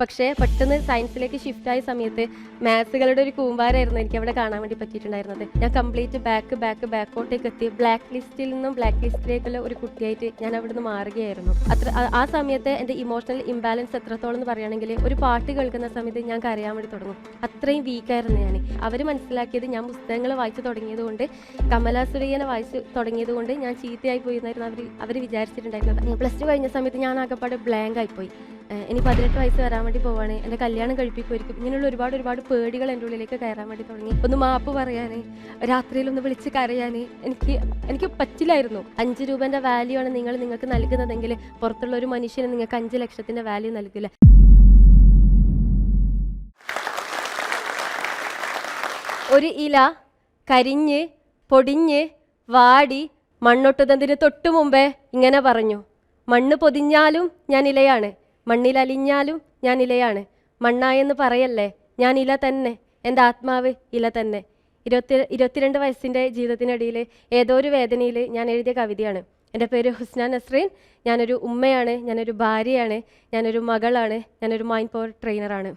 പക്ഷേ പെട്ടെന്ന് സയൻസിലേക്ക് ഷിഫ്റ്റ് ആയ സമയത്ത് മാത്സുകളുടെ ഒരു കൂമ്പാരായിരുന്നു എനിക്ക് അവിടെ കാണാൻ വേണ്ടി പറ്റിയിട്ടുണ്ടായിരുന്നത്. ഞാൻ കംപ്ലീറ്റ് ബാക്ക് ബാക്ക് ബാക്കോട്ടേക്ക് എത്തി. ബ്ലാക്ക് ലിസ്റ്റിൽ നിന്നും ബ്ലാക്ക് ലിസ്റ്റിലേക്കുള്ള ഒരു കുട്ടിയായിട്ട് ഞാൻ അവിടുന്ന് മാറുകയായിരുന്നു. അത്ര ആ- സമയത്ത് എന്റെ ഇമോഷണൽ ഇംബാലൻസ് എത്രത്തോളം എന്ന് പറയുകയാണെങ്കിൽ ഒരു പാട്ട് കേൾക്കുന്ന സമയത്ത് ഞാൻ കരയാൻ വേണ്ടി തുടങ്ങും. അത്രയും വീക്കായിരുന്നു ഞാൻ. അവർ മനസ്സിലാക്കിയത് ഞാൻ പുസ്തകങ്ങൾ വായിച്ചു തുടങ്ങിയത് കൊണ്ട് കമലാ സുരയ്യനെ വായിച്ചു തുടങ്ങിയത് കൊണ്ട് ഞാൻ ചീത്തയായി പോയി എന്നായിരുന്നു അവർ അവർ വിചാരിച്ചിട്ടുണ്ടായിരുന്നത്. പ്ലസ് ടു കഴിഞ്ഞ സമയത്ത് ഞാൻ ആകെപ്പാട് ബ്ലാങ്ക് ആയിപ്പോയി. ഇനി പതിനെട്ട് വയസ്സ് വരാൻ വേണ്ടി പോവാണ്. എന്റെ കല്യാണം കഴിപ്പിക്കുമായിരിക്കും. ഇങ്ങനെയുള്ള ഒരുപാട് ഒരുപാട് പേടികൾ എന്റെ ഉള്ളിലേക്ക് കയറാൻ വേണ്ടി തുടങ്ങി. ഒന്ന് മാപ്പ് പറയാൻ രാത്രിയിൽ ഒന്ന് വിളിച്ച് കരയാൻ എനിക്ക് എനിക്ക് പറ്റില്ലായിരുന്നു. അഞ്ച് രൂപന്റെ വാല്യൂ ആണ് നിങ്ങൾ നിങ്ങൾക്ക് നൽകുന്നതെങ്കിൽ പുറത്തുള്ള ഒരു മനുഷ്യന് നിങ്ങൾക്ക് അഞ്ച് ലക്ഷത്തിന്റെ വാല്യൂ നൽകില്ല. ഒരു ഇല കരിഞ്ഞ് പൊടിഞ്ഞ് വാടി മണ്ണൊട്ടുന്നതിന് തൊട്ടു മുമ്പേ ഇങ്ങനെ പറഞ്ഞു. മണ്ണ് പൊതിഞ്ഞാലും ഞാൻ ഇലയാണ്. മണ്ണിൽ അലിഞ്ഞാലും ഞാൻ ഇലയാണ്. മണ്ണായെന്ന് പറയല്ലേ? ഞാൻ ഇല തന്നെ. എന്റെ ആത്മാവ് ഇല തന്നെ. ഇരുപത്തി ഇരുപത്തിരണ്ട് വയസ്സിന്റെ ജീവിതത്തിനിടയിൽ ഏതോ ഒരു വേദനയിൽ ഞാൻ എഴുതിയ കവിതയാണ്. എന്റെ പേര് ഹുസ്ന നസ്രീൻ. ഞാനൊരു ഉമ്മയാണ്. ഞാനൊരു ഭാര്യയാണ്. ഞാനൊരു മകളാണ്. ഞാനൊരു മൈൻഡ് പവർ ട്രെയിനറാണ്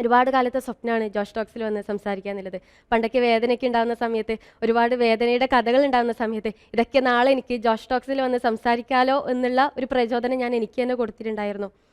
ഒരുപാട് കാലത്തെ സ്വപ്നമാണ് ജോഷ് ടോക്സിൽ വന്ന് സംസാരിക്കുക എന്നുള്ളത്. പണ്ടൊക്കെ വേദനയ്ക്ക് ഉണ്ടാകുന്ന സമയത്ത് ഒരുപാട് വേദനയുടെ കഥകൾ ഉണ്ടാകുന്ന സമയത്ത് ഇതൊക്കെ നാളെ എനിക്ക് ജോഷ് ടോക്സിൽ വന്ന് സംസാരിക്കാലോ എന്നുള്ള ഒരു പ്രചോദനം ഞാൻ എനിക്ക് തന്നെ കൊടുത്തിട്ടുണ്ടായിരുന്നു.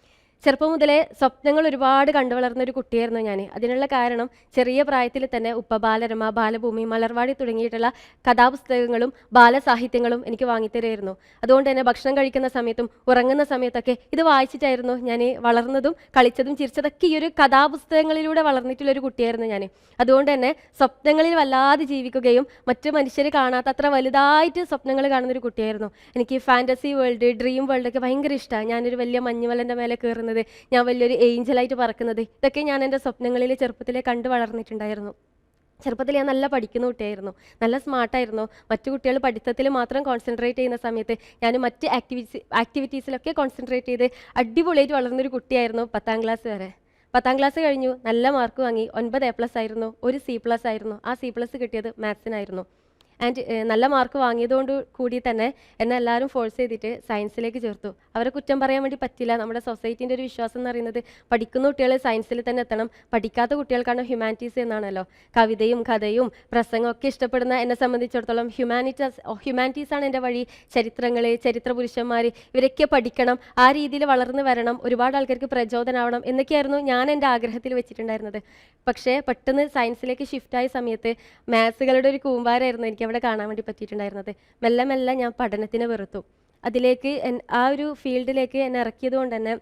ചെറുപ്പം മുതലേ സ്വപ്നങ്ങൾ ഒരുപാട് കണ്ടു വളർന്ന ഒരു കുട്ടിയായിരുന്നു ഞാൻ. അതിനുള്ള കാരണം ചെറിയ പ്രായത്തിൽ തന്നെ ഉപ്പ ബാലരമ ബാലഭൂമി മലർവാടി തുടങ്ങിയിട്ടുള്ള കഥാപുസ്തകങ്ങളും ബാലസാഹിത്യങ്ങളും എനിക്ക് വാങ്ങിത്തരുമായിരുന്നു അതുകൊണ്ട് തന്നെ ഭക്ഷണം കഴിക്കുന്ന സമയത്തും ഉറങ്ങുന്ന സമയത്തൊക്കെ ഇത് വായിച്ചിട്ടായിരുന്നു ഞാൻ വളർന്നതും കളിച്ചതും ചിരിച്ചതൊക്കെ ഈ ഒരു കഥാപുസ്തകങ്ങളിലൂടെ വളർന്നിട്ടുള്ള ഒരു കുട്ടിയായിരുന്നു ഞാൻ. അതുകൊണ്ട് തന്നെ സ്വപ്നങ്ങളിൽ വല്ലാതെ ജീവിക്കുകയും മറ്റ് മനുഷ്യർ കാണാത്ത അത്ര വലുതായിട്ട് സ്വപ്നങ്ങൾ കാണുന്ന ഒരു കുട്ടിയായിരുന്നു. എനിക്ക് ഫാന്റസി വേൾഡ് ഡ്രീം വേൾഡ് ഒക്കെ ഭയങ്കര ഇഷ്ടമാണ് ഞാനൊരു വലിയ മഞ്ഞുമലന്റെ മേലെ കയറുന്നത് ഞാൻ വലിയൊരു ഏഞ്ചലായിട്ട് പറക്കുന്നത്. ഇതൊക്കെ ഞാൻ എന്റെ സ്വപ്നങ്ങളിൽ ചെറുപ്പത്തിലേ കണ്ടു വളർന്നിട്ടുണ്ടായിരുന്നു. ചെറുപ്പത്തിൽ ഞാൻ നല്ല പഠിക്കുന്ന കുട്ടിയായിരുന്നു. നല്ല സ്മാർട്ടായിരുന്നു. മറ്റു കുട്ടികൾ പഠിത്തത്തിൽ മാത്രം കോൺസെൻട്രേറ്റ് ചെയ്യുന്ന സമയത്ത് ഞാൻ മറ്റ് ആക്ടിവിറ്റീസ് ആക്ടിവിറ്റീസിലൊക്കെ കോൺസെൻട്രേറ്റ് ചെയ്ത് അടിപൊളിയായിട്ട് വളർന്നൊരു കുട്ടിയായിരുന്നു പത്താം ക്ലാസ് വരെ. പത്താം ക്ലാസ് കഴിഞ്ഞു നല്ല മാർക്ക് വാങ്ങി ഒൻപത് എ പ്ലസ് ആയിരുന്നു ഒരു സി പ്ലസ് ആയിരുന്നു. ആ സി പ്ലസ് കിട്ടിയത് മാത്സിനായിരുന്നു ആൻഡ് നല്ല മാർക്ക് വാങ്ങിയതുകൊണ്ട് കൂടി തന്നെ എന്നെ എല്ലാവരും ഫോഴ്സ് ചെയ്തിട്ട് സയൻസിലേക്ക് ചേർത്തു. അവരെ കുറ്റം പറയാൻ വേണ്ടി പറ്റില്ല. നമ്മുടെ സൊസൈറ്റീന്റെ ഒരു വിശ്വാസം എന്ന് പറയുന്നത് പഠിക്കുന്ന കുട്ടികളെ സയൻസിൽ തന്നെ എത്തണം. പഠിക്കാത്ത കുട്ടികൾക്കാണ് ഹ്യൂമാനിറ്റീസ് എന്നാണല്ലോ. കവിതയും കഥയും പ്രസംഗവും ഒക്കെ ഇഷ്ടപ്പെടുന്ന എന്നെ സംബന്ധിച്ചിടത്തോളം ഹ്യൂമാനിറ്റീസ് ഹ്യൂമാനിറ്റീസാണ് എന്റെ വഴി. ചരിത്രങ്ങൾ ചരിത്ര പുരുഷന്മാർ ഇവരൊക്കെ പഠിക്കണം. ആ രീതിയിൽ വളർന്നു വരണം. ഒരുപാട് ആൾക്കാർക്ക് പ്രചോദനമാവണം എന്നൊക്കെയായിരുന്നു ഞാൻ എന്റെ ആഗ്രഹത്തിൽ വെച്ചിട്ടുണ്ടായിരുന്നത്. പക്ഷേ പെട്ടെന്ന് സയൻസിലേക്ക് ഷിഫ്റ്റായ സമയത്ത് മാത്സുകളുടെ ഒരു കൂമ്പാരായിരുന്നു എനിക്ക് അവിടെ കാണാൻ വേണ്ടി പറ്റിയിട്ടുണ്ടായിരുന്നത്. മെല്ലെ മെല്ലെ ഞാൻ പഠനത്തിനെ വെറുത്തു. അതിലേക്ക് ആ ഒരു ഫീൽഡിലേക്ക് എന്നെ ഇറക്കിയത് കൊണ്ട് തന്നെ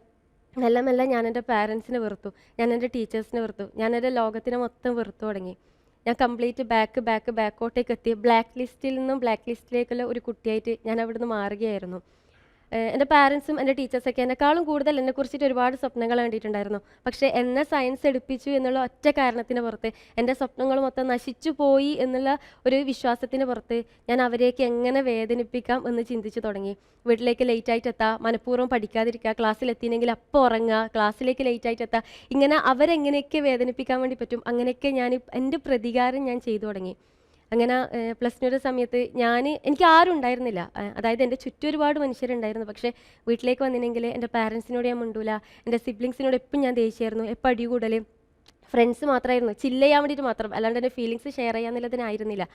മെല്ലെ മെല്ലെ ഞാൻ എന്റെ പാരൻസിനെ വെറുത്തു. ഞാൻ എന്റെ ടീച്ചേഴ്സിനെ വെറുത്തു. ഞാൻ എന്റെ ലോകത്തിനെ മൊത്തം വെറുത്തു തുടങ്ങി. ഞാൻ കംപ്ലീറ്റ് ബാക്ക് ബാക്ക് ബാക്കോട്ടേക്ക് എത്തി. ബ്ലാക്ക് ലിസ്റ്റിൽ നിന്നും ബ്ലാക്ക് ലിസ്റ്റിലേക്കുള്ള ഒരു കുട്ടിയായിട്ട് ഞാൻ അവിടുന്ന് മാറുകയായിരുന്നു. എന്റെ പാരൻസും എന്റെ ടീച്ചേഴ്സൊക്കെ എന്നെക്കാളും കൂടുതൽ എന്നെ കുറിച്ചിട്ട് ഒരുപാട് സ്വപ്നങ്ങൾ കണ്ടിട്ടുണ്ടായിരുന്നു. പക്ഷേ എന്നെ സയൻസ് എടുപ്പിച്ചു എന്നുള്ള ഒറ്റ കാരണത്തിന് പുറത്ത് എന്റെ സ്വപ്നങ്ങൾ മൊത്തം നശിച്ചു പോയി എന്നുള്ള ഒരു വിശ്വാസത്തിന് പുറത്ത് ഞാൻ അവരെയൊക്കെ എങ്ങനെ വേദനിപ്പിക്കാം എന്ന് ചിന്തിച്ചു തുടങ്ങി. വീട്ടിലേക്ക് ലേറ്റ് ആയിട്ട് എത്താം മനഃപൂർവം പഠിക്കാതിരിക്കുക ക്ലാസ്സിൽ എത്തിയില്ലെങ്കിൽ അപ്പോൾ ഉറങ്ങുക ക്ലാസ്സിലേക്ക് ലേറ്റ് ആയിട്ട് എത്താം. ഇങ്ങനെ അവരെങ്ങനെയൊക്കെ വേദനിപ്പിക്കാൻ വേണ്ടി പറ്റും അങ്ങനെയൊക്കെ ഞാൻ എന്റെ പ്രതികാരം ഞാൻ ചെയ്തു തുടങ്ങി. അങ്ങനെ പ്ലസ് ടുയുടെ സമയത്ത് ഞാൻ എനിക്ക് ആരും ഉണ്ടായിരുന്നില്ല. അതായത് എന്റെ ചുറ്റും ഒരുപാട് മനുഷ്യരുണ്ടായിരുന്നു. പക്ഷേ വീട്ടിലേക്ക് വന്നില്ലെങ്കിൽ എന്റെ പാരൻസിനോട് ഞാൻ മുണ്ടൂല. എന്റെ സിബ്ലിങ്സിനോട് എപ്പോഴും ഞാൻ ദേഷ്യമായിരുന്നു. എപ്പോൾ അടി കൂടൽ ഫ്രണ്ട്സ് മാത്രമായിരുന്നു. ചില്ല് ചെയ്യാൻ വേണ്ടിയിട്ട് മാത്രം. അല്ലാണ്ട് എന്റെ ഫീലിങ്സ് ഷെയർ ചെയ്യാന്നുള്ളതിനായിരുന്നില്ല.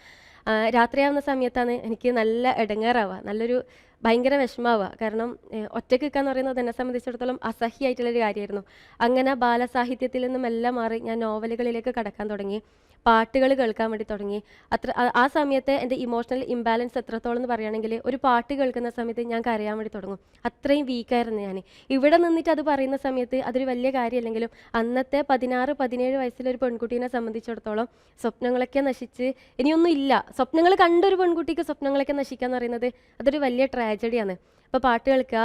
രാത്രിയാവുന്ന സമയത്താണ് എനിക്ക് നല്ല ഇടങ്ങേറാവുക നല്ലൊരു ഭയങ്കര വിഷമാവുക. കാരണം ഒറ്റയ്ക്ക് നിൽക്കുക എന്ന് പറയുന്നത് എന്നെ സംബന്ധിച്ചിടത്തോളം അസഹ്യമായിട്ടുള്ളൊരു കാര്യമായിരുന്നു. അങ്ങനെ ബാലസാഹിത്യത്തിൽ നിന്നും എല്ലാം മാറി ഞാൻ നോവലുകളിലേക്ക് കടക്കാൻ തുടങ്ങി. പാട്ടുകൾ കേൾക്കാൻ വേണ്ടി തുടങ്ങി. അത്ര ആ- സമയത്ത് എന്റെ ഇമോഷണൽ ഇംബാലൻസ് എത്രത്തോളം എന്ന് പറയുകയാണെങ്കിൽ ഒരു പാട്ട് കേൾക്കുന്ന സമയത്ത് ഞാൻ കരയാൻ വേണ്ടി തുടങ്ങും. അത്രയും വീക്കായിരുന്നു ഞാൻ. ഇവിടെ നിന്നിട്ട് അത് പറയുന്ന സമയത്ത് അതൊരു വലിയ കാര്യമല്ലെങ്കിലും അന്നത്തെ പതിനാറ് പതിനേഴ് വയസ്സിലൊരു പെൺകുട്ടീനെ സംബന്ധിച്ചിടത്തോളം സ്വപ്നങ്ങളൊക്കെ നശിച്ച് ഇനിയൊന്നും ഇല്ല. സ്വപ്നങ്ങൾ കണ്ടൊരു പെൺകുട്ടിക്ക് സ്വപ്നങ്ങളൊക്കെ നശിക്കുക എന്ന് പറയുന്നത് അതൊരു വലിയ ട്രാജഡിയാണ് ഇപ്പോൾ പാട്ട് കേൾക്കുക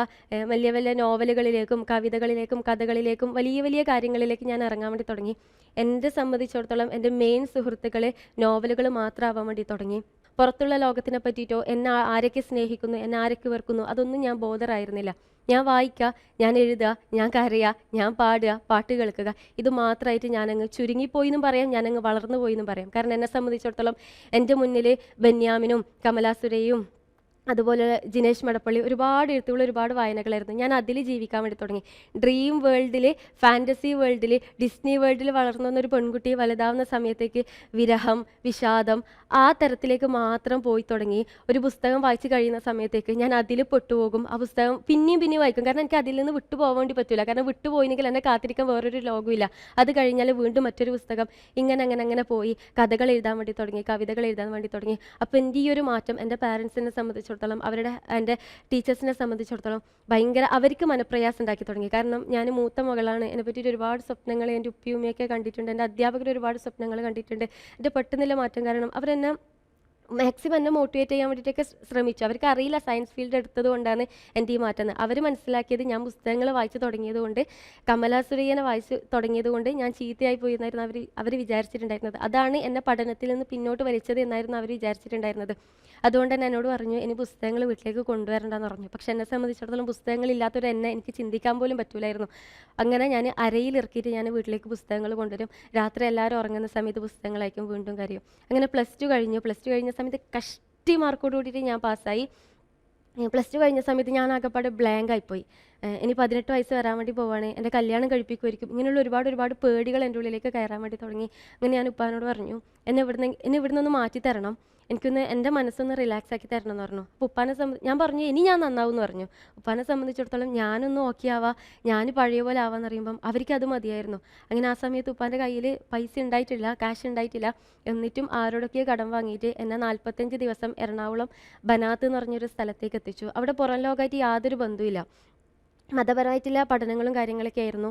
വലിയ വലിയ നോവലുകളിലേക്കും കവിതകളിലേക്കും കഥകളിലേക്കും വലിയ വലിയ കാര്യങ്ങളിലേക്ക് ഞാൻ ഇറങ്ങാൻ വേണ്ടി തുടങ്ങി. എന്നെ സംബന്ധിച്ചിടത്തോളം എന്റെ മെയിൻ സുഹൃത്തുക്കൾ നോവലുകൾ മാത്രമാവാൻ വേണ്ടി തുടങ്ങി. പുറത്തുള്ള ലോകത്തിനെ പറ്റിയിട്ടോ എന്നെ ആരൊക്കെ സ്നേഹിക്കുന്നു എന്നെ ആരൊക്കെ വെറുക്കുന്നു അതൊന്നും ഞാൻ ബോധറായിരുന്നില്ല. ഞാൻ വായിക്കുക ഞാൻ എഴുതുക ഞാൻ കരയുക ഞാൻ പാടുക പാട്ട് കേൾക്കുക. ഇത് മാത്രമായിട്ട് ഞാനങ്ങ് ചുരുങ്ങിപ്പോയി എന്നും പറയാം ഞാനങ്ങ് വളർന്നു പോയി എന്നും പറയാം. കാരണം എന്നെ സംബന്ധിച്ചിടത്തോളം എന്റെ മുന്നിൽ ബെന്യാമിനും കമലാസുരയും അതുപോലെ ജിനേഷ് മടപ്പള്ളി ഒരുപാട് എഴുത്തുകൾ ഒരുപാട് വായനകളായിരുന്നു. ഞാൻ അതിൽ ജീവിക്കാൻ വേണ്ടി തുടങ്ങി. ഡ്രീം വേൾഡിൽ ഫാന്റസി വേൾഡിൽ ഡിസ്നി വേൾഡിൽ വളർന്നു വന്ന ഒരു പെൺകുട്ടി വലുതാവുന്ന സമയത്തേക്ക് വിരഹം വിഷാദം ആ തരത്തിലേക്ക് മാത്രം പോയി തുടങ്ങി. ഒരു പുസ്തകം വായിച്ച് കഴിയുന്ന സമയത്തേക്ക് ഞാൻ അതിൽ പെട്ടുപോകും. ആ പുസ്തകം പിന്നെയും പിന്നെയും വായിക്കും. കാരണം എനിക്ക് അതിൽ നിന്ന് വിട്ടുപോകാൻ വേണ്ടി പറ്റില്ല കാരണം വിട്ടുപോയില്ലെങ്കിൽ എന്നെ കാത്തിരിക്കാൻ വേറൊരു ലോകമില്ല അത് കഴിഞ്ഞാൽ വീണ്ടും മറ്റൊരു പുസ്തകം ഇങ്ങനെ അങ്ങനെ അങ്ങനെ പോയി കഥകൾ എഴുതാൻ വേണ്ടി തുടങ്ങി കവിതകൾ എഴുതാൻ വേണ്ടി തുടങ്ങി. അപ്പോൾ എന്റെ ഈ ഒരു മാറ്റം എന്റെ പാരൻസിനെ സംബന്ധിച്ചിടത്തോളം അവരുടെ എന്റെ ടീച്ചേഴ്സിനെ സംബന്ധിച്ചിടത്തോളം ഭയങ്കര അവർക്ക് മനപ്രയാസം ഉണ്ടാക്കി തുടങ്ങി. കാരണം ഞാൻ മൂത്ത മകളാണ്. എന്നെ പറ്റിയിട്ട് ഒരുപാട് സ്വപ്നങ്ങൾ എന്റെ ഉപ്പിയുമ്മയൊക്കെ കണ്ടിട്ടുണ്ട്. എന്റെ അധ്യാപകർ ഒരുപാട് സ്വപ്നങ്ങൾ കണ്ടിട്ടുണ്ട്. എന്റെ പെട്ടെന്നുള്ള മാറ്റം കാരണം അവരെന്നെ മാക്സിമം എന്നെ മോട്ടിവേറ്റ് ചെയ്യാൻ വേണ്ടിയിട്ടൊക്കെ ശ്രമിച്ചു. അവർക്ക് അറിയില്ല സയൻസ് ഫീൽഡ് എടുത്തത് കൊണ്ടാണ് എന്റെ ഈ മാറ്റം. അവർ മനസ്സിലാക്കിയത് ഞാൻ പുസ്തകങ്ങൾ വായിച്ച് തുടങ്ങിയത് കൊണ്ട് കമലാസുരയ്യനെ വായിച്ച് തുടങ്ങിയത് കൊണ്ട് ഞാൻ ചീത്തയായി പോയി എന്നായിരുന്നു അവർ അവർ വിചാരിച്ചിട്ടുണ്ടായിരുന്നത്. അതാണ് എന്നെ പഠനത്തിൽ നിന്ന് പിന്നോട്ട് വലിച്ചത് എന്നായിരുന്നു അവർ വിചാരിച്ചിട്ടുണ്ടായിരുന്നത്. അതുകൊണ്ട് തന്നെ എന്നോട് പറഞ്ഞു ഇനി പുസ്തകങ്ങൾ വീട്ടിലേക്ക് കൊണ്ടുവരണ്ടെന്ന് പറഞ്ഞു. പക്ഷെ എന്നെ സംബന്ധിച്ചിടത്തോളം പുസ്തകങ്ങൾ ഇല്ലാത്തൊരു എന്നെ എനിക്ക് ചിന്തിക്കാൻ പോലും പറ്റൂലായിരുന്നു. അങ്ങനെ ഞാൻ അരയിൽ ഇറക്കിയിട്ട് ഞാൻ വീട്ടിലേക്ക് പുസ്തകങ്ങൾ കൊണ്ടുവരും. രാത്രി എല്ലാവരും ഉറങ്ങുന്ന സമയത്ത് പുസ്തകങ്ങളായിരിക്കും വീണ്ടും കരയും. അങ്ങനെ പ്ലസ് ടു കഴിഞ്ഞു. പ്ലസ് ടു കഴിഞ്ഞ സമയത്ത് കഷ്ടി മാർക്കോട് കൂടിയിട്ട് ഞാൻ പാസ്സായി. പ്ലസ് ടു കഴിഞ്ഞ സമയത്ത് ഞാൻ ആകെപ്പാടെ ബ്ലാങ്ക് ആയിപ്പോയി. ഇനി പതിനെട്ട് വയസ്സ് വരാൻ വേണ്ടി പോവാണ്. എന്റെ കല്യാണം കഴിപ്പിക്കുമായിരിക്കും. ഇങ്ങനെയുള്ള ഒരുപാട് ഒരുപാട് പേടികൾ എന്റെ ഉള്ളിലേക്ക് കയറാൻ വേണ്ടി തുടങ്ങി. അങ്ങനെ ഞാൻ ഉപ്പാനോട് പറഞ്ഞു എന്നെ ഇവിടുന്ന് എന്നെ ഇവിടുന്ന് ഒന്ന് മാറ്റി തരണം എനിക്കൊന്ന് എന്റെ മനസ്സൊന്ന് റിലാക്സ് ആക്കി തരണം എന്ന് പറഞ്ഞു. അപ്പോൾ ഉപ്പാനെ സംബന്ധി ഞാൻ പറഞ്ഞു ഇനി ഞാൻ നന്നാവും എന്ന് പറഞ്ഞു. ഉപ്പാനെ സംബന്ധിച്ചിടത്തോളം ഞാനൊന്ന് ഓക്കെ ആവാ. ഞാൻ പഴയ പോലെ ആവാന്ന് പറയുമ്പം അവർക്ക് അത് മതിയായിരുന്നു. അങ്ങനെ ആ സമയത്ത് ഉപ്പാന്റെ കയ്യിൽ പൈസ ഉണ്ടായിട്ടില്ല ക്യാഷ് ഉണ്ടായിട്ടില്ല എന്നിട്ടും ആരോടൊക്കെ കടം വാങ്ങിയിട്ട് എന്നെ നാൽപ്പത്തഞ്ച് ദിവസം എറണാകുളം ബനാത്ത് എന്ന് പറഞ്ഞൊരു സ്ഥലത്തേക്ക് എത്തിച്ചു. അവിടെ പുറം ലോകമായിട്ട് യാതൊരു ബന്ധവുമില്ല മതപരമായിട്ടുള്ള പഠനങ്ങളും കാര്യങ്ങളൊക്കെ ആയിരുന്നു.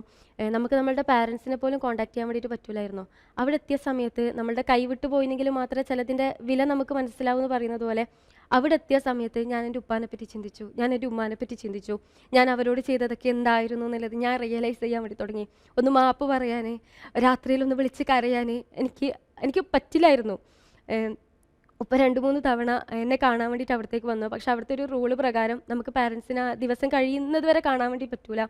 നമുക്ക് നമ്മളുടെ പാരൻസിനെ പോലും കോണ്ടാക്ട് ചെയ്യാൻ വേണ്ടിയിട്ട് പറ്റൂലായിരുന്നു. അവിടെ എത്തിയ സമയത്ത് നമ്മളുടെ കൈവിട്ട് പോയിനെങ്കിൽ മാത്രമേ ചിലതിന്റെ വില നമുക്ക് മനസ്സിലാവും എന്ന് പറയുന്നത് പോലെ അവിടെ എത്തിയ സമയത്ത് ഞാൻ എന്റെ ഉപ്പാനെ പറ്റി ചിന്തിച്ചു. ഞാൻ എന്റെ ഉമ്മാനെ പറ്റി ചിന്തിച്ചു. ഞാൻ അവരോട് ചെയ്തതൊക്കെ എന്തായിരുന്നു എന്നുള്ളത് ഞാൻ റിയലൈസ് ചെയ്യാൻ വേണ്ടി തുടങ്ങി. ഒന്ന് മാപ്പ് പറയാൻ രാത്രിയിലൊന്ന് വിളിച്ച് കരയാൻ എനിക്ക് എനിക്ക് പറ്റില്ലായിരുന്നു. ഉപ്പ രണ്ട് മൂന്ന് തവണ എന്നെ കാണാൻ വേണ്ടിയിട്ട് അവിടത്തേക്ക് വന്നു. പക്ഷെ അവിടുത്തെ ഒരു റൂൾ പ്രകാരം നമുക്ക് പാരൻസിന് ആ ദിവസം കഴിയുന്നത് വരെ കാണാൻ വേണ്ടി പറ്റൂല.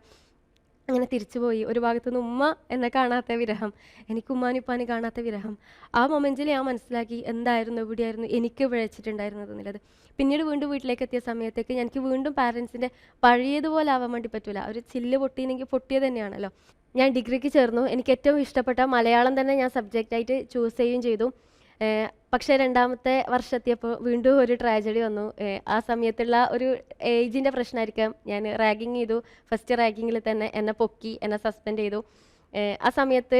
അങ്ങനെ തിരിച്ചുപോയി ഒരു ഭാഗത്തുനിന്ന് ഉമ്മ എന്നെ കാണാത്ത വിരഹം എനിക്ക് ഉമ്മാനും കാണാത്ത വിരഹം. ആ മൊമെന്റിൽ ഞാൻ മനസ്സിലാക്കി എന്തായിരുന്നു എവിടെയായിരുന്നു എനിക്ക് വിഴച്ചിട്ടുണ്ടായിരുന്നത് എന്നുള്ളത്. പിന്നീട് വീണ്ടും വീട്ടിലേക്ക് എത്തിയ സമയത്തേക്ക് എനിക്ക് വീണ്ടും പാരൻസിന്റെ പഴയതുപോലെ ആവാൻ വേണ്ടി പറ്റൂല. ഒരു ചില്ല് പൊട്ടിയെങ്കിൽ പൊട്ടിയത് തന്നെയാണല്ലോ. ഞാൻ ഡിഗ്രിക്ക് ചേർന്നു. എനിക്ക് ഏറ്റവും ഇഷ്ടപ്പെട്ട മലയാളം തന്നെ ഞാൻ സബ്ജക്റ്റായിട്ട് ചൂസ് ചെയ്യുകയും ചെയ്തു. പക്ഷേ രണ്ടാമത്തെ വർഷത്തിയപ്പോൾ വീണ്ടും ഒരു ട്രാജഡി വന്നു. ആ സമയത്തുള്ള ഒരു ഏജിന്റെ പ്രശ്നമായിരിക്കാം ഞാൻ റാഗിങ് ചെയ്തു. ഫസ്റ്റ് റാഗിങ്ങിൽ തന്നെ എന്നെ പൊക്കി എന്നെ സസ്പെൻഡ് ചെയ്തു. ആ സമയത്ത്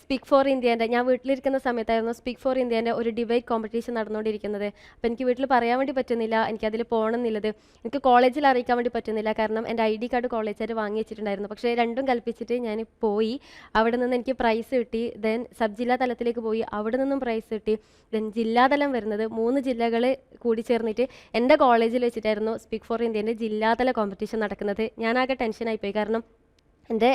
സ്പീക്ക് ഫോർ ഇന്ത്യേന്റെ ഞാൻ വീട്ടിലിരിക്കുന്ന സമയത്തായിരുന്നു സ്പീക്ക് ഫോർ ഇന്ത്യേന്റെ ഒരു ഡിബേറ്റ് കോമ്പറ്റീഷൻ നടന്നുകൊണ്ടിരിക്കുന്നത്. അപ്പോൾ എനിക്ക് വീട്ടിൽ പറയാൻ വേണ്ടി പറ്റുന്നില്ല എനിക്കതിൽ പോകണം എന്നുള്ളത് എനിക്ക് കോളേജിൽ അറിയിക്കാൻ വേണ്ടി പറ്റുന്നില്ല കാരണം എന്റെ ഐ ഡി കാർഡ് കോളേജുകാർ വാങ്ങി വെച്ചിട്ടുണ്ടായിരുന്നു. പക്ഷേ രണ്ടും കൽപ്പിച്ചിട്ട് ഞാൻ പോയി അവിടെ നിന്ന് എനിക്ക് പ്രൈസ് കിട്ടി ദെൻ സബ് ജില്ലാ തലത്തിലേക്ക് പോയി അവിടെ നിന്നും പ്രൈസ് കിട്ടി. ദെൻ ജില്ലാതലം വരുന്നത് മൂന്ന് ജില്ലകൾ കൂടി ചേർന്നിട്ട് എന്റെ കോളേജിൽ വെച്ചിട്ടായിരുന്നു സ്പീക്ക് ഫോർ ഇന്ത്യേന്റെ ജില്ലാതല കോമ്പറ്റീഷൻ നടക്കുന്നത്. ഞാനാകെ ടെൻഷനായിപ്പോയി കാരണം എന്റെ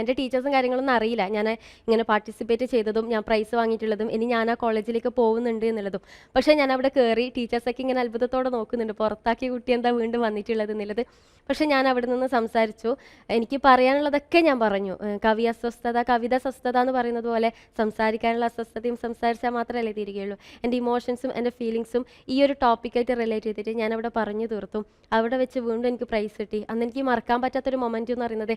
എന്റെ ടീച്ചേഴ്സും കാര്യങ്ങളൊന്നും അറിയില്ല. ഞാൻ ഇങ്ങനെ പാർട്ടിസിപ്പേറ്റ് ചെയ്തതും ഞാൻ പ്രൈസ് വാങ്ങിയിട്ടുള്ളതും ഇനി ഞാൻ ആ കോളേജിലേക്ക് പോകുന്നുണ്ട് എന്നുള്ളതും. പക്ഷേ ഞാൻ അവിടെ കയറി ടീച്ചേഴ്സൊക്കെ ഇങ്ങനെ അത്ഭുതത്തോടെ നോക്കുന്നുണ്ട്. പുറത്താക്കിയ കുട്ടി എന്താ വീണ്ടും വന്നിട്ടുള്ളത് എന്നുള്ളത്. പക്ഷേ ഞാൻ അവിടെ നിന്ന് സംസാരിച്ചു. എനിക്ക് പറയാനുള്ളതൊക്കെ ഞാൻ പറഞ്ഞു. കവി അസ്വസ്ഥത കവിത സ്വസ്ഥത എന്ന് പറയുന്നത് പോലെ സംസാരിക്കാനുള്ള അസ്വസ്ഥതയും സംസാരിച്ചാൽ മാത്രമല്ലേ തീരുകയുള്ളൂ. എന്റെ ഇമോഷൻസും എന്റെ ഫീലിങ്സും ഈ ഒരു ടോപ്പിക്കായിട്ട് റിലേറ്റ് ചെയ്തിട്ട് ഞാൻ അവിടെ പറഞ്ഞു തീർത്തു. അവിടെ വെച്ച് വീണ്ടും എനിക്ക് പ്രൈസ് കിട്ടി. അന്ന് എനിക്ക് മറക്കാൻ പറ്റാത്തൊരു മൊമെന്റ് എന്ന് പറയുന്നത്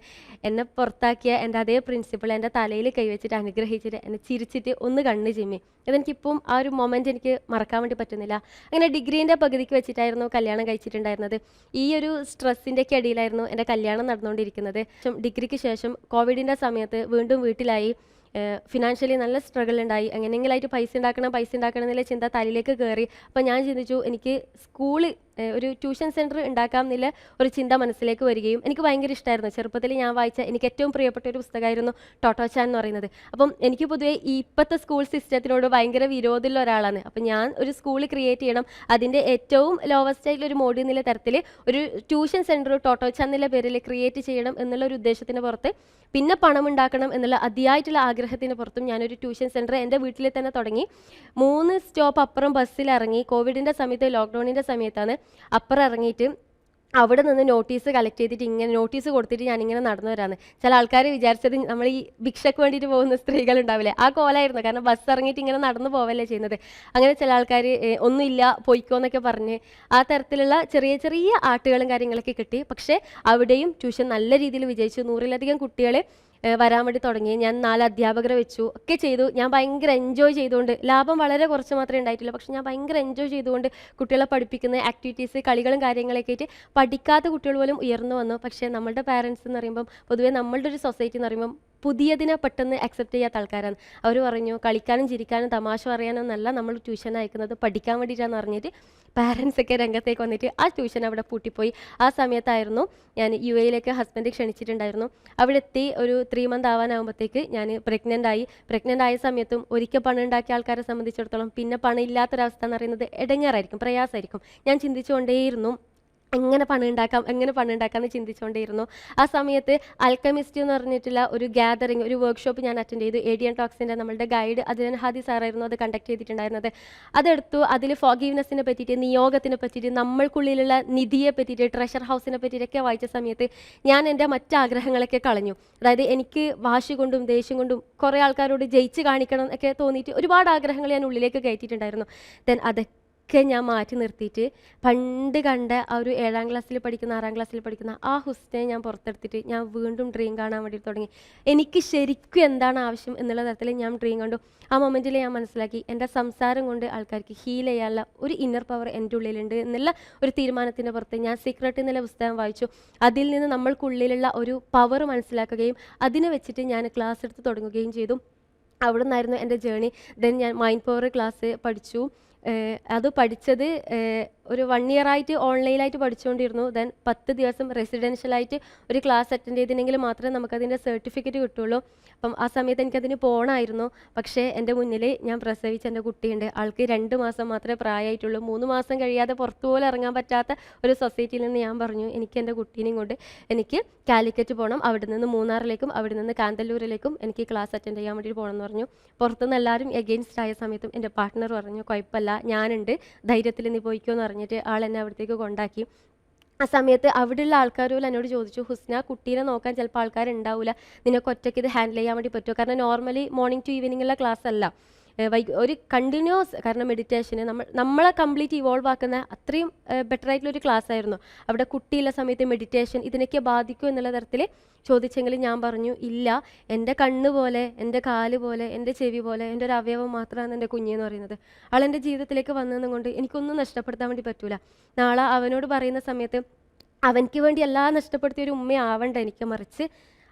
എന്നെ പുറത്താക്കിയ എന്റെ അതേ പ്രിൻസിപ്പൾ എന്റെ തലയിൽ കൈവച്ചിട്ട് അനുഗ്രഹിച്ചിട്ട് എന്നെ ചിരിച്ചിട്ട് ഒന്ന് കണ്ണ് ചിമ്മി. അതെനിക്കിപ്പം ആ ഒരു മൊമെന്റ് എനിക്ക് മറക്കാൻ വേണ്ടി പറ്റുന്നില്ല. അങ്ങനെ ഡിഗ്രീന്റെ പകുതിക്ക് വെച്ചിട്ടായിരുന്നു കല്യാണം കഴിച്ചിട്ടുണ്ടായിരുന്നത്. ഈ ഒരു സ്ട്രെസ്സിന്റെ ഒക്കെ ഇടയിലായിരുന്നു എന്റെ കല്യാണം നടന്നുകൊണ്ടിരിക്കുന്നത്. ഡിഗ്രിക്ക് ശേഷം കോവിഡിന്റെ സമയത്ത് വീണ്ടും വീട്ടിലായി. ഫിനാൻഷ്യലി നല്ല സ്ട്രഗിൾ ഉണ്ടായി. എങ്ങനെയെങ്കിലായിട്ട് പൈസ ഉണ്ടാക്കണം പൈസ ഉണ്ടാക്കണം എന്നുള്ള ചിന്ത തലയിലേക്ക് കയറി. അപ്പോൾ ഞാൻ ചിന്തിച്ചു എനിക്ക് സ്കൂൾ ഒരു ട്യൂഷൻ സെന്റർ ഉണ്ടാക്കാം എന്നുള്ള ഒരു ചിന്ത മനസ്സിലേക്ക് വരികയും എനിക്ക് ഭയങ്കര ഇഷ്ടമായിരുന്നു ചെറുപ്പത്തിൽ ഞാൻ വായിച്ച എനിക്ക് ഏറ്റവും പ്രിയപ്പെട്ട ഒരു പുസ്തകമായിരുന്നു ടോട്ടോ ചാൻ എന്ന് പറയുന്നത്. അപ്പം എനിക്ക് പൊതുവേ ഈ ഇപ്പോഴത്തെ സ്കൂൾ സിസ്റ്റത്തിനോട് ഭയങ്കര വിരോധമുള്ള ഒരാളാണ്. അപ്പം ഞാൻ ഒരു സ്കൂൾ ക്രിയേറ്റ് ചെയ്യണം. അതിന്റെ ഏറ്റവും ലോവസ്റ്റ് ആയിട്ടുള്ള ഒരു മോഡി എന്നുള്ള തരത്തിൽ ഒരു ട്യൂഷൻ സെന്റർ ചാൻ എന്നുള്ള പേരിൽ ക്രിയേറ്റ് ചെയ്യണം എന്നുള്ള ഒരു ഉദ്ദേശത്തിന് പുറത്ത് പിന്നെ പണം ഉണ്ടാക്കണം എന്നുള്ള അതിയായിട്ടുള്ള ആഗ്രഹത്തിന് പുറത്തും ഞാനൊരു ട്യൂഷൻ സെന്റർ എന്റെ വീട്ടിൽ തന്നെ തുടങ്ങി. മൂന്ന് സ്റ്റോപ്പ് അപ്പുറം ബസ്സിൽ ഇറങ്ങി. കോവിഡിന്റെ സമയത്ത് ലോക്ക്ഡൗണിന്റെ സമയത്താണ് അപ്പുറം ഇറങ്ങിയിട്ട് അവിടെ നിന്ന് നോട്ടീസ് കളക്ട് ചെയ്തിട്ട് ഇങ്ങനെ നോട്ടീസ് കൊടുത്തിട്ട് ഞാനിങ്ങനെ നടന്നു വരാന്ന് ചില ആൾക്കാർ വിചാരിച്ചത് നമ്മൾ ഈ ഭിക്ഷയ്ക്ക് വേണ്ടിയിട്ട് പോകുന്ന സ്ത്രീകൾ ഉണ്ടാവില്ലേ? ആ കോലായിരുന്നു. കാരണം ബസ് ഇറങ്ങിയിട്ട് ഇങ്ങനെ നടന്നു പോവല്ലേ ചെയ്യുന്നത്. അങ്ങനെ ചില ആൾക്കാർ ഒന്നുമില്ല പോയിക്കോ എന്നൊക്കെ പറഞ്ഞ് ആ തരത്തിലുള്ള ചെറിയ ചെറിയ ആട്ടുകളും കാര്യങ്ങളൊക്കെ കിട്ടി. പക്ഷേ അവിടെയും ട്യൂഷൻ നല്ല രീതിയിൽ വിജയിച്ചു. നൂറിലധികം കുട്ടികൾ വരാൻ വേണ്ടി തുടങ്ങി. ഞാൻ നാല് അധ്യാപകരെ വെച്ചു. ഒക്കെ ചെയ്തു. ഞാൻ ഭയങ്കര എൻജോയ് ചെയ്തുകൊണ്ട്. ലാഭം വളരെ കുറച്ച് മാത്രമേ ഉണ്ടായിട്ടില്ല പക്ഷെ ഞാൻ ഭയങ്കര എൻജോയ് ചെയ്തുകൊണ്ട് കുട്ടികളെ പഠിപ്പിക്കുന്ന ആക്ടിവിറ്റീസ് കളികളും കാര്യങ്ങളൊക്കെ ആയിട്ട് പഠിക്കാത്ത കുട്ടികൾ പോലും ഉയർന്നു വന്നു. പക്ഷേ നമ്മളുടെ പാരൻസ് എന്ന് പറയുമ്പം പൊതുവേ നമ്മളുടെ ഒരു സൊസൈറ്റി എന്ന് പറയുമ്പം പുതിയതിനെ പെട്ടെന്ന് അക്സെപ്റ്റ് ചെയ്യാത്ത ആൾക്കാരാണ്. അവർ പറഞ്ഞു കളിക്കാനും ചിരിക്കാനും തമാശ പറയാനും എന്നല്ല നമ്മൾ ട്യൂഷൻ അയക്കുന്നത് പഠിക്കാൻ വേണ്ടിയിട്ടാണെന്ന് പറഞ്ഞിട്ട് പാരൻസൊക്കെ രംഗത്തേക്ക് വന്നിട്ട് ആ ട്യൂഷൻ അവിടെ പൂട്ടിപ്പോയി. ആ സമയത്തായിരുന്നു ഞാൻ യു എയിലേക്ക് ഹസ്ബൻഡ് ക്ഷണിച്ചിട്ടുണ്ടായിരുന്നു. അവിടെ എത്തി ഒരു ത്രീ മന്ത് ആവാനാകുമ്പോഴത്തേക്ക് ഞാൻ പ്രഗ്നന്റ് ആയി. പ്രഗ്നന്റ് ആയ സമയത്തും ഒരിക്കൽ പണം ഉണ്ടാക്കിയ ആൾക്കാരെ സംബന്ധിച്ചിടത്തോളം പിന്നെ പണം ഇല്ലാത്തൊരവസ്ഥ എന്ന് പറയുന്നത് ഇടങ്ങേറായിരിക്കും പ്രയാസമായിരിക്കും. ഞാൻ ചിന്തിച്ചുകൊണ്ടേയിരുന്നു. എങ്ങനെ പണം ഉണ്ടാക്കാം എങ്ങനെ പണം ഉണ്ടാക്കാമെന്ന് ചിന്തിച്ചുകൊണ്ടേയിരുന്നു ആ സമയത്ത് അൽക്കമിസ്റ്റ് എന്ന് പറഞ്ഞിട്ടുള്ള ഒരു ഗ്യാതറിങ് ഒരു വർക്ക്ഷോപ്പ് ഞാൻ അറ്റൻഡ് ചെയ്തു. ഏഡിയൻ ടോക്സിന്റെ നമ്മളുടെ ഗൈഡ് അതിന് ഹാദി സാറായിരുന്നു അത് കണ്ടക്ട് ചെയ്തിട്ടുണ്ടായിരുന്നത്. അതെടുത്തു. അതിൽ ഫോഗീവ്നെസ്സിനെ പറ്റിയിട്ട് നിയോഗത്തിനെ പറ്റിയിട്ട് നമ്മൾക്കുള്ളിലുള്ള നിധിയെ പറ്റിയിട്ട് ട്രഷർ ഹൗസിനെ പറ്റിയിട്ടൊക്കെ വായിച്ച സമയത്ത് ഞാൻ എന്റെ മറ്റാഗ്രഹങ്ങളൊക്കെ കളഞ്ഞു. അതായത് എനിക്ക് വാശി കൊണ്ടും ദേഷ്യം കൊണ്ടും കുറേ ആൾക്കാരോട് ജയിച്ച് കാണിക്കണം ഒക്കെ തോന്നിയിട്ട് ഒരുപാട് ആഗ്രഹങ്ങൾ ഞാൻ ഉള്ളിലേക്ക് കയറ്റിയിട്ടുണ്ടായിരുന്നു. ദെൻ അതൊക്കെ ഒക്കെ ഞാൻ മാറ്റി നിർത്തിയിട്ട് പണ്ട് കണ്ട ആ ഒരു ഏഴാം ക്ലാസ്സിൽ പഠിക്കുന്ന ആറാം ക്ലാസ്സിൽ പഠിക്കുന്ന ആ ഹുസ്നെ ഞാൻ പുറത്തെടുത്തിട്ട് ഞാൻ വീണ്ടും ഡ്രീം കാണാൻ വേണ്ടി തുടങ്ങി. എനിക്ക് ശരിക്കും എന്താണ് ആവശ്യം എന്നുള്ള തരത്തിൽ ഞാൻ ഡ്രീം കണ്ടു. ആ മൊമെന്റിൽ ഞാൻ മനസ്സിലാക്കി. എന്റെ സംസാരം കൊണ്ട് ആൾക്കാർക്ക് ഹീൽ ചെയ്യാനുള്ള ഒരു ഇന്നർ പവർ എന്റെ ഉള്ളിലുണ്ട് എന്നുള്ള ഒരു തീരുമാനത്തിന്റെ പുറത്ത് ഞാൻ സീക്രട്ട് എന്നുള്ള പുസ്തകം വായിച്ചു. അതിൽ നിന്ന് നമ്മൾക്കുള്ളിലുള്ള ഒരു പവർ മനസ്സിലാക്കുകയും അതിനെ വെച്ചിട്ട് ഞാൻ ക്ലാസ് എടുത്ത് തുടങ്ങുകയും ചെയ്തു. അവിടെ നിന്നായിരുന്നു എന്റെ ജേണി ദെൻ ഞാൻ മൈൻഡ് പവർ ക്ലാസ് പഠിച്ചു. അത് പഠിച്ചത് ഒരു വൺ ഇയർ ആയിട്ട് ഓൺലൈനായിട്ട് പഠിച്ചുകൊണ്ടിരുന്നു ദെൻ പത്ത് ദിവസം റെസിഡൻഷ്യലായിട്ട് ഒരു ക്ലാസ് അറ്റൻഡ് ചെയ്തിട്ടുണ്ടെങ്കിൽ മാത്രമേ നമുക്കതിന്റെ സർട്ടിഫിക്കറ്റ് കിട്ടുള്ളൂ. അപ്പം ആ സമയത്ത് എനിക്കതിന് പോകണമായിരുന്നു പക്ഷേ എന്റെ മുന്നിൽ ഞാൻ പ്രസവിച്ച എന്റെ കുട്ടിയുണ്ട്. ആൾക്ക് രണ്ട് മാസം മാത്രമേ പ്രായമായിട്ടുള്ളൂ. മൂന്ന് മാസം കഴിയാതെ പുറത്തു ഇറങ്ങാൻ പറ്റാത്ത ഒരു സൊസൈറ്റിയിൽ നിന്ന് ഞാൻ പറഞ്ഞു എനിക്ക് എന്റെ കുട്ടീനെയും കൊണ്ട് എനിക്ക് കാലിക്കറ്റ് പോകണം അവിടെ നിന്ന് മൂന്നാറിലേക്കും അവിടെ നിന്ന് കാന്തല്ലൂരിലേക്കും എനിക്ക് ക്ലാസ് അറ്റൻഡ് ചെയ്യാൻ വേണ്ടി പോകണം എന്ന് പറഞ്ഞു. പുറത്തുനിന്ന് എല്ലാവരും എഗെയിൻസ്റ്റ് ആയ സമയത്തും എന്റെ പാർട്ട്ണർ പറഞ്ഞു കുഴപ്പമില്ല ഞാനുണ്ട്. ധൈര്യത്തിൽ നീ പോയിക്കോ എന്ന് പറഞ്ഞിട്ട് ആൾ എന്നെ അവിടത്തേക്ക് കൊണ്ടാക്കി. ആ സമയത്ത് അവിടെയുള്ള ആൾക്കാർ എന്നോട് ചോദിച്ചു ഹുസ്ന കുട്ടീനെ നോക്കാൻ ചിലപ്പോൾ ആൾക്കാരുണ്ടാവില്ല നിനക്ക് ഒറ്റയ്ക്ക് ഇത് ഹാൻഡിൽ ചെയ്യാൻ വേണ്ടി പറ്റുമോ? കാരണം നോർമലി മോർണിംഗ് ടു ഈവനിങ്ങുള്ള ക്ലാസ് അല്ല. ഒരു കണ്ടിന്യൂസ് കാരണം മെഡിറ്റേഷന് നമ്മൾ നമ്മളെ കംപ്ലീറ്റ് ഇവോൾവ് ആക്കുന്ന അത്രയും ബെറ്റർ ആയിട്ടുള്ള ഒരു ക്ലാസ് ആയിരുന്നു. അവിടെ കുട്ടിയുള്ള സമയത്ത് മെഡിറ്റേഷൻ ഇതിനൊക്കെ ബാധിക്കും എന്നുള്ള തരത്തിൽ ചോദിച്ചെങ്കിൽ ഞാൻ പറഞ്ഞു ഇല്ല എന്റെ കണ്ണ് പോലെ എന്റെ കാൽ പോലെ എന്റെ ചെവി പോലെ എന്റെ ഒരു അവയവം മാത്രമാണ് എന്റെ കുഞ്ഞെന്ന് പറയുന്നത്. ആൾ എന്റെ ജീവിതത്തിലേക്ക് വന്നതും കൊണ്ട് എനിക്കൊന്നും നഷ്ടപ്പെടുത്താൻ വേണ്ടി പറ്റൂല. നാളെ അവനോട് പറയുന്ന സമയത്ത് അവനക്ക് വേണ്ടി എല്ലാം നഷ്ടപ്പെടുത്തിയ ഒരു ഉമ്മയാവണ്ട എനിക്ക് മറിച്ച്.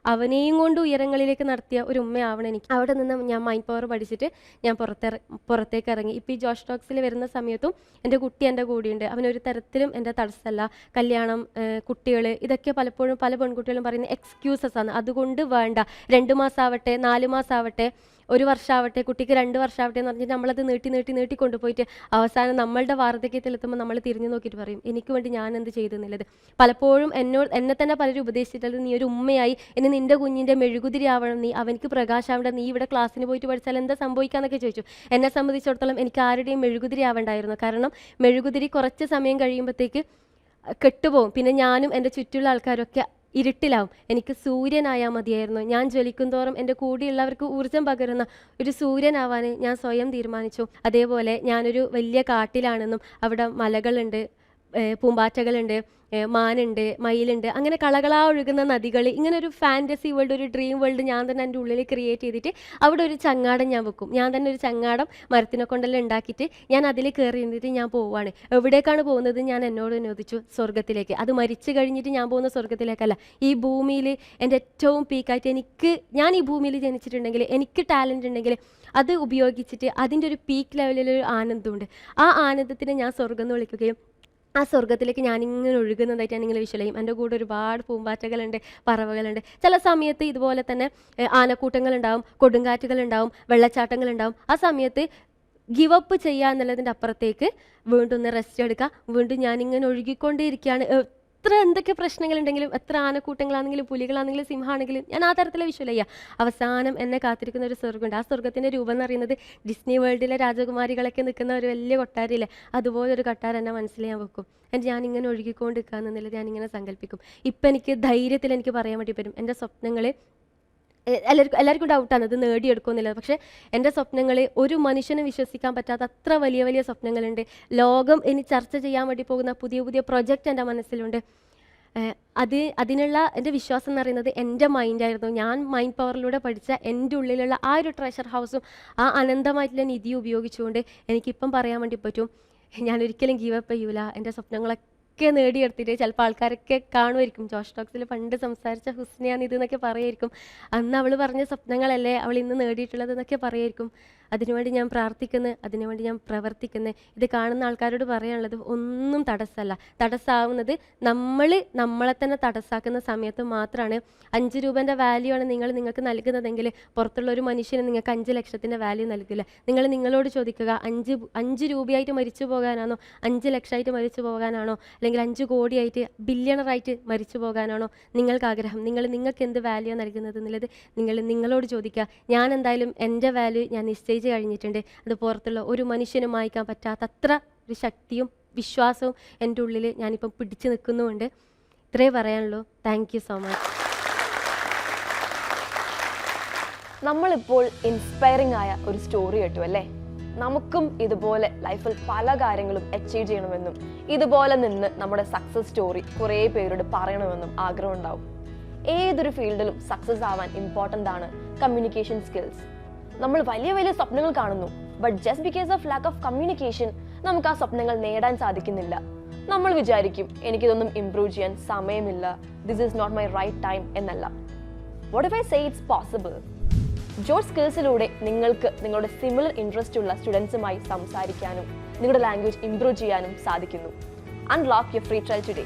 അവനെയും കൊണ്ട് ഉയരങ്ങളിലേക്ക് നടത്തിയ ഒരു ഉമ്മയാവണം എനിക്ക്. അവിടെ നിന്ന് ഞാൻ മൈൻഡ് പവർ പഠിച്ചിട്ട് ഞാൻ പുറത്തിറ പുറത്തേക്ക് ഇറങ്ങി. ഇപ്പോൾ ഈ ജോഷ് ടോക്സിൽ വരുന്ന സമയത്തും എന്റെ കുട്ടി എന്റെ കൂടെയുണ്ട്. അവനൊരു തരത്തിലും എന്റെ തടസ്സമല്ല. കല്യാണം കുട്ടികൾ ഇതൊക്കെ പലപ്പോഴും പല പെൺകുട്ടികളും പറയുന്ന എക്സ്ക്യൂസസ് ആണ്. അതുകൊണ്ട് വേണ്ട. രണ്ട് മാസമാവട്ടെ നാല് മാസം ആവട്ടെ ഒരു വർഷമാവട്ടെ കുട്ടിക്ക് രണ്ട് വർഷമാവട്ടെ എന്ന് പറഞ്ഞിട്ട് നമ്മളത് നീട്ടി നീട്ടി നീട്ടി കൊണ്ടുപോയിട്ട് അവസാനം നമ്മളുടെ വാർദ്ധക്യത്തിലെത്തുമ്പോൾ നമ്മൾ തിരിഞ്ഞു നോക്കിയിട്ട് പറയും എനിക്ക് വേണ്ടി ഞാൻ എന്ത് ചെയ്തു എന്നുള്ളത്? പലപ്പോഴും എന്നോട് എന്നെ തന്നെ പലരും ഉപദേശിച്ചിട്ടുള്ളത് നീ ഒരു ഉമ്മയായി ഇനി നിന്റെ കുഞ്ഞിന്റെ മെഴുകുതിരി ആവണം നീ അവനിക്ക് പ്രകാശാവണ്ട നീ ഇവിടെ ക്ലാസ്സിന് പോയിട്ട് പഠിച്ചാൽ എന്താ സംഭവിക്കാന്നൊക്കെ ചോദിച്ചു. എന്നെ സംബന്ധിച്ചിടത്തോളം എനിക്ക് ആരുടെയും മെഴുകുതിരി ആവണ്ടായിരുന്നു. കാരണം മെഴുകുതിരി കുറച്ച് സമയം കഴിയുമ്പോഴത്തേക്ക് കെട്ടുപോകും. പിന്നെ ഞാനും എന്റെ ചുറ്റുള്ള ആൾക്കാരൊക്കെ ഇരുട്ടിലാവും. എനിക്ക് സൂര്യനായാൽ മതിയായിരുന്നു. ഞാൻ ജ്വലിക്കും തോറും എന്റെ കൂടെയുള്ളവർക്ക് ഊർജം പകരുന്ന ഒരു സൂര്യനാവാൻ ഞാൻ സ്വയം തീരുമാനിച്ചു. അതേപോലെ ഞാനൊരു വലിയ കാട്ടിലാണെന്നും അവിടെ മലകളുണ്ട്. പൂമ്പാറ്റകളുണ്ട് മാനുണ്ട് മയിലുണ്ട് അങ്ങനെ കളകളാ ഒഴുകുന്ന നദികൾ ഇങ്ങനെ ഒരു ഫാന്റസി വേൾഡ് ഒരു ഡ്രീം വേൾഡ് ഞാൻ തന്നെ എന്റെ ഉള്ളിൽ ക്രിയേറ്റ് ചെയ്തിട്ട് അവിടെ ഒരു ചങ്ങാടം ഞാൻ വെക്കും. ഞാൻ തന്നെ ഒരു ചങ്ങാടം മരത്തിനെ കൊണ്ടെല്ലാം ഉണ്ടാക്കിയിട്ട് ഞാൻ അതിൽ കയറി നിന്നിട്ട് ഞാൻ പോവുകയാണ് എവിടേക്കാണ് പോകുന്നത് ഞാൻ എന്നോട് അനുവദിച്ചു സ്വർഗത്തിലേക്ക് അത് മരിച്ചു കഴിഞ്ഞിട്ട് ഞാൻ പോകുന്ന സ്വർഗത്തിലേക്കല്ല ഈ ഭൂമിയിൽ എന്റെ ഏറ്റവും പീക്കായിട്ട് എനിക്ക് ഞാൻ ഈ ഭൂമിയിൽ ജനിച്ചിട്ടുണ്ടെങ്കിൽ എനിക്ക് ടാലന്റ് ഉണ്ടെങ്കിൽ അത് ഉപയോഗിച്ചിട്ട് അതിന്റെ ഒരു പീക്ക് ലെവലിലൊരു ആനന്ദമുണ്ട്. ആ ആനന്ദത്തിന് ഞാൻ സ്വർഗം എന്ന് വിളിക്കുകയും ആ സ്വർഗത്തിലേക്ക് ഞാനിങ്ങനെ ഒഴുകുന്നതായിട്ട് ഞാൻ വിഷ്വൽ ചെയ്യും എന്റെ കൂടെ ഒരുപാട് പൂമ്പാറ്റകളുണ്ട് പറവകളുണ്ട്. ചില സമയത്ത് ഇതുപോലെ തന്നെ ആനക്കൂട്ടങ്ങളുണ്ടാവും കൊടുങ്കാറ്റുകളുണ്ടാവും വെള്ളച്ചാട്ടങ്ങളുണ്ടാവും. ആ സമയത്ത് ഗിവ് അപ്പ് ചെയ്യുക എന്നുള്ളതിന്റെ അപ്പുറത്തേക്ക് വീണ്ടും ഒന്ന് റെസ്റ്റ് എടുക്കുക. വീണ്ടും ഞാനിങ്ങനെ ഒഴുകിക്കൊണ്ടേയിരിക്കുകയാണ്. എത്ര എന്തൊക്കെ പ്രശ്നങ്ങളുണ്ടെങ്കിലും എത്ര ആനക്കൂട്ടങ്ങളാണെങ്കിലും പുലികളാണെങ്കിലും സിംഹമാണെങ്കിലും ഞാൻ ആ തരത്തിലെ വിഷ്വൽ അവസാനം എന്നെ കാത്തിരിക്കുന്ന ഒരു സ്വർഗമുണ്ട്. ആ സ്വർഗത്തിന്റെ രൂപം എന്ന് പറയുന്നത് ഡിസ്നി വേൾഡിലെ രാജകുമാരികളൊക്കെ നിൽക്കുന്ന ഒരു വലിയ കൊട്ടാരില്ലേ അതുപോലൊരു കൊട്ടാരം എന്റെ മനസ്സിൽ ഞാൻ വെക്കും. എന്നിട്ട് ഞാനിങ്ങനെ ഒഴുകിക്കൊണ്ട് ഞാൻ ഞാനിങ്ങനെ സങ്കല്പിക്കും. ഇപ്പം എനിക്ക് ധൈര്യത്തിൽ എനിക്ക് പറയാൻ വേണ്ടി പറ്റും. എന്റെ സ്വപ്നങ്ങൾ എല്ലാവർക്കും എല്ലാവർക്കും ഡൗട്ടാണ് അത് നേടിയെടുക്കുന്നില്ല പക്ഷേ എന്റെ സ്വപ്നങ്ങൾ ഒരു മനുഷ്യനും വിശ്വസിക്കാൻ പറ്റാത്ത അത്ര വലിയ വലിയ സ്വപ്നങ്ങളുണ്ട്. ലോകം ഇനി ചർച്ച ചെയ്യാൻ വേണ്ടി പോകുന്ന പുതിയ പുതിയ പ്രൊജക്റ്റ് എന്റെ മനസ്സിലുണ്ട്. അത് അതിനുള്ള എന്റെ വിശ്വാസം എന്ന് പറയുന്നത് എന്റെ മൈൻഡായിരുന്നു ഞാൻ മൈൻഡ് പവറിലൂടെ പഠിച്ച എന്റെ ഉള്ളിലുള്ള ആ ഒരു ട്രഷർ ഹൗസും ആ അനന്തമായിട്ടുള്ള നിധി ഉപയോഗിച്ചുകൊണ്ട് എനിക്കിപ്പം പറയാൻ വേണ്ടി പറ്റും. ഞാൻ ഒരിക്കലും ഗീവ് അപ്പ് ചെയ്യൂല. എന്റെ സ്വപ്നങ്ങളൊക്കെ നേടിയെടുത്തിട്ട് ചിലപ്പോൾ ആൾക്കാരൊക്കെ കാണുമായിരിക്കും. ജോഷ് ടോക്സിൽ പണ്ട് സംസാരിച്ച ഹുസ്നയാണ് ഇത് എന്നൊക്കെ പറയായിരിക്കും. അന്ന് അവൾ പറഞ്ഞ സ്വപ്നങ്ങളല്ലേ അവൾ ഇന്ന് നേടിയിട്ടുള്ളത് എന്നൊക്കെ പറയുമായിരിക്കും അതിനുവേണ്ടി ഞാൻ പ്രാർത്ഥിക്കുന്നത് അതിനുവേണ്ടി ഞാൻ പ്രവർത്തിക്കുന്നത് ഇത് കാണുന്ന ആൾക്കാരോട് പറയാനുള്ളത് ഒന്നും തടസ്സമല്ല തടസ്സമാവുന്നത് നമ്മൾ നമ്മളെ തന്നെ തടസ്സാക്കുന്ന സമയത്ത് മാത്രമാണ് അഞ്ച് രൂപേന്റെ വാല്യൂ ആണ് നിങ്ങൾ നിങ്ങൾക്ക് നൽകുന്നതെങ്കിൽ പുറത്തുള്ള ഒരു മനുഷ്യന് നിങ്ങൾക്ക് അഞ്ച് ലക്ഷത്തിന്റെ വാല്യൂ നൽകില്ല. നിങ്ങൾ നിങ്ങളോട് ചോദിക്കുക അഞ്ച് അഞ്ച് രൂപയായിട്ട് മരിച്ചു പോകാനാണോ? അഞ്ച് ലക്ഷമായിട്ട് മരിച്ചു പോകാനാണോ? അല്ലെങ്കിൽ അഞ്ച് കോടിയായിട്ട് ബില്യണറായിട്ട് മരിച്ചു പോകാനാണോ? നിങ്ങൾക്ക് ആഗ്രഹം. നിങ്ങൾ നിങ്ങൾക്ക് എന്ത് വാല്യൂ നൽകുന്നത് എന്നുള്ളത് നിങ്ങൾ നിങ്ങളോട് ചോദിക്കുക. ഞാൻ എന്തായാലും എന്റെ വാല്യൂ ഞാൻ നിശ്ചയിച്ച് കഴിഞ്ഞിട്ടുണ്ട്. അത് പുറത്തുള്ള ഒരു മനുഷ്യനും വായിക്കാൻ പറ്റാത്തത്ര ഒരു ശക്തിയും വിശ്വാസവും എന്റെ ഉള്ളിൽ ഞാനിപ്പം പിടിച്ചു നിൽക്കുന്നുമുണ്ട്. ഇത്രേ പറയാനുള്ളൂ. താങ്ക് സോ മച്ച് നമ്മളിപ്പോൾ ഇൻസ്പയറിംഗ് ആയ ഒരു സ്റ്റോറി കേട്ടു അല്ലേ? നമുക്കും ഇതുപോലെ ലൈഫിൽ പല കാര്യങ്ങളും അച്ചീവ് ചെയ്യണമെന്നും ഇതുപോലെ നിന്ന് നമ്മുടെ സക്സസ് സ്റ്റോറി കുറേ പേരോട് പറയണമെന്നും ആഗ്രഹം ഉണ്ടാവും ഏതൊരു ഫീൽഡിലും സക്സസ് ആവാൻ ഇമ്പോർട്ടന്റ് ആണ് കമ്മ്യൂണിക്കേഷൻ സ്കിൽസ് നമ്മൾ വലിയ വലിയ സ്വപ്നങ്ങൾ കാണുന്നു. But just because of lack of communication നമുക്ക് ആ സ്വപ്നങ്ങൾ നേടാൻ സാധിക്കുന്നില്ല. നമ്മൾ വിചാരിക്കും എനിക്കിതൊന്നും ഇംപ്രൂവ് ചെയ്യാൻ സമയമില്ല. This is not my right time എന്നല്ല. What if I say it's possible George സ്കിൽസിലൂടെ നിങ്ങൾക്ക് നിങ്ങളുടെ സിമിലർ ഇൻട്രസ്റ്റ് ഉള്ള സ്റ്റുഡൻസുമായി സംസാരിക്കാനും നിങ്ങളുടെ ലാംഗ്വേജ് ഇംപ്രൂവ് ചെയ്യാനും സാധിക്കുന്നു. Unlock your free trial today